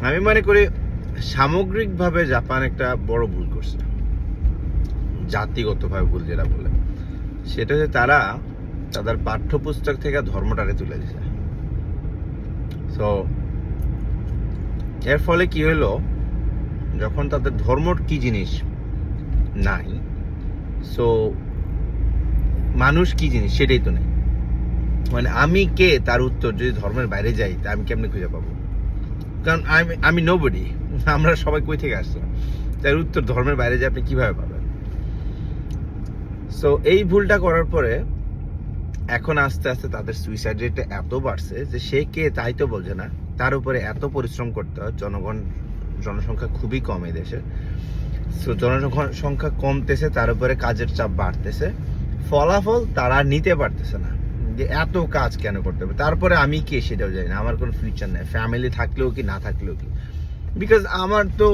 আমি মনে করি সামগ্রিকভাবে জাপান একটা বড় ভুল করছে। জাতিগতভাবে ভুল যেটা বলে সেটা হচ্ছে তারা তাদের পাঠ্যপুস্তক থেকে ধর্মটারে তুলে দিছে। তো এর ফলে কি হলো? যখন তাদের ধর্ম কি জিনিস নাই সো মানুষ কি জিনিস সেটাই তো নেই। মানে আমি কে তার উত্তর? যদি ধর্মের বাইরে যাই, তা আমি কেমনে খুঁজে পাবো? কারণ আমি আমি নোবডি আমরা সবাই কই থেকে আসলাম তার উত্তর, ধর্মের বাইরে যে আপনি কীভাবে পাবেন? সো এই ভুলটা করার পরে এখন আস্তে আস্তে তাদের সুইসাইড রেটটা এত বাড়ছে যে সে কে তাই তো বলছে না। তার উপরে এত পরিশ্রম করতে হয়, জনগণ, জনসংখ্যা খুবই কম এই দেশে। সো জনসংখ্যা কমতেছে, তার উপরে কাজের চাপ বাড়তেছে। ফলাফল তারা নিতে পারতেছে না। যে এত কাজ কেন করতে হবে? তারপরে আমি কে সেটাও জানি না। আমার কোনো ফিউচার নেই। ফ্যামিলি থাকলেও কি, না থাকলেও কি? বিকজ আমার তো,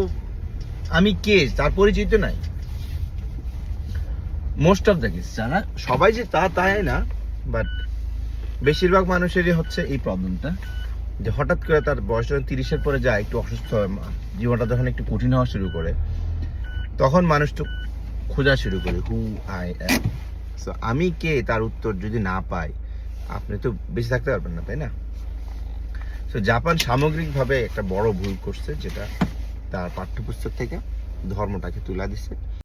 আমি কে? তার পরিচিত নাই। মোস্ট অফ দ্য কেস যারা, সবাই যে তা, তাই না? বাট বেশিরভাগ মানুষেরই হচ্ছে এই প্রবলেমটা যে হঠাৎ করে তার বয়স যখন তিরিশের পরে যায়, একটু অসুস্থ হয় জীবনটা যখন একটু কঠিন হওয়া শুরু করে, তখন মানুষ তো খোঁজা শুরু করে হু আই আমি কে? তার উত্তর যদি না পাই আপনি তো বেঁচে থাকতে পারবেন না, তাই না? তো জাপান সামগ্রিকভাবে একটা বড় ভুল করছে, যেটা তার পাঠ্যপুস্তক থেকে ধর্মটাকে তুলে দিচ্ছে